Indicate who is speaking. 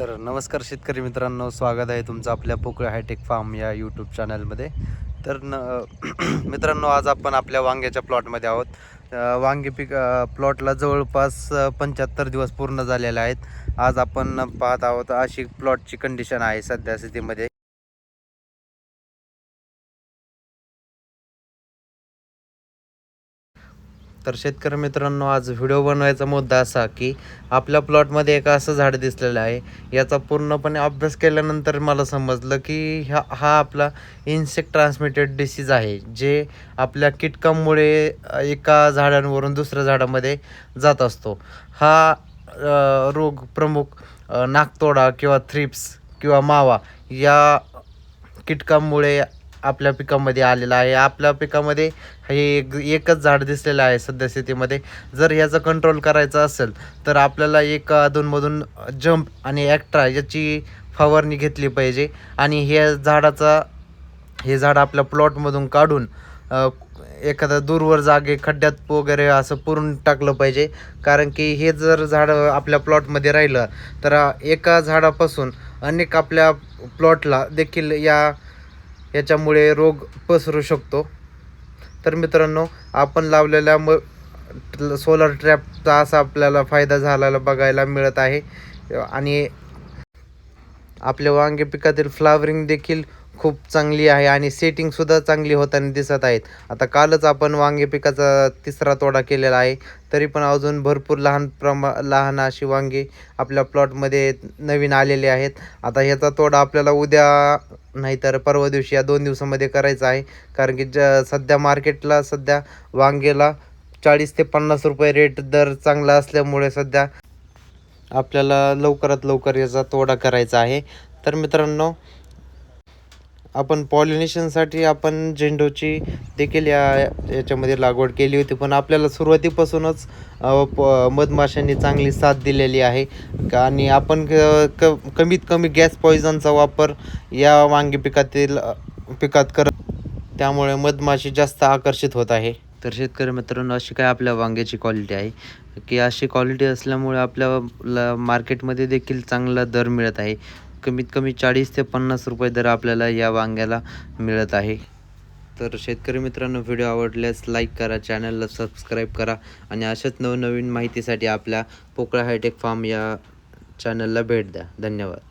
Speaker 1: तर नमस्कार शेतकरी मित्रांनो स्वागत आहे तुमचं आपल्या पोकळ हायटेक फार्म या यूट्यूब चॅनलमध्ये. तर न मित्रांनो आज आपण आपल्या वांग्याच्या प्लॉटमध्ये आहोत. वांगे वांगी पीक प्लॉटला जवळपास पंच्याहत्तर दिवस पूर्ण झालेले आहेत. आज आपण पाहत आहोत अशी प्लॉटची कंडिशन आहे सध्या स्थितीमध्ये. तर शेतकरी मित्रांनो आज व्हिडिओ बनवायचा मुद्दा असा की आपल्या प्लॉटमध्ये एक असं झाड दिसलेलं आहे. याचा पूर्णपणे अभ्यास केल्यानंतर मला समजलं की ह्या हा आपला इन्सेक्ट ट्रान्समिटेड डिसीज आहे जे आपल्या कीटकांमुळे एका झाडांवरून दुसऱ्या झाडामध्ये जात असतो. हा रोग प्रमुख नाकतोडा किंवा थ्रिप्स किंवा मावा या कीटकांमुळे आपल्या पिकामध्ये आलेला आहे. आपल्या पिकामध्ये हे एक एकच झाड दिसलेलं आहे सध्या स्थितीमध्ये. जर ह्याचा कंट्रोल करायचा असेल तर आपल्याला एक अधूनमधून जंप आणि ॲक्ट्रा याची फवारणी घेतली पाहिजे. आणि हे झाडाचा हे झाड आपल्या प्लॉटमधून काढून एखादा दूरवर जागे खड्ड्यात वगैरे असं पुरून टाकलं पाहिजे. कारण की हे जर झाड आपल्या प्लॉटमध्ये राहिलं तर एका झाडापासून अनेक आपल्या प्लॉटला देखील या याच्यामुळे रोग पसरू शकतो. तर मित्रांनो आपण लावलेल्या म सोलर ट्रॅपचा असा आपल्याला फायदा झालेला बघायला मिळत आहे. आणि आपल्या वांगे पिकातील फ्लावरिंग देखील खूप चांगली आहे आणि सेटिंगसुद्धा चांगली होताना दिसत आहेत. आता कालच आपण वांगे पिकाचा तिसरा तोडा केलेला आहे. तरी पण अजून भरपूर लहान प्रमा लहान अशी वांगी आपल्या प्लॉटमध्ये नवीन आलेले आहेत. आता ह्याचा तोडा आपल्याला उद्या नाहीतर परवा दिवशी या दोन दिवसामध्ये करायचा आहे. कारण की ज सध्या मार्केटला सध्या वांगेला चाळीस ते पन्नास रुपये रेट दर चांगला असल्यामुळे सध्या आपल्याला लवकरात लवकर याचा तोडा करायचा आहे. तर मित्रांनो आपण पॉलिनेशनसाठी आपण झेंडूची देखील या याच्यामध्ये लागवड केली होती. पण आपल्याला सुरुवातीपासूनच प मधमाशांनी चांगली साथ दिलेली आहे. आणि आपण क कमीत कमी गॅस पॉइझनचा वापर या वांगी पिकातील पिकात करत त्यामुळे मधमाशी जास्त आकर्षित होत आहे. तर शेतकरी मित्रांनो अशी काय आपल्या वांग्याची क्वालिटी आहे? की अशी क्वालिटी असल्यामुळे आपल्याला मार्केटमध्ये देखील चांगला दर मिळत आहे. कमीत कमी चाळीस ते पन्नास रुपये दर आपल्याला या वांग्याला मिळत आहे. तर शेतकरी मित्रांनो व्हिडिओ आवडल्यास लाईक करा चॅनलला सबस्क्राईब करा आणि अशाच नवनवीन माहितीसाठी आपल्या पोकळा हायटेक फार्म या चॅनलला भेट द्या. धन्यवाद.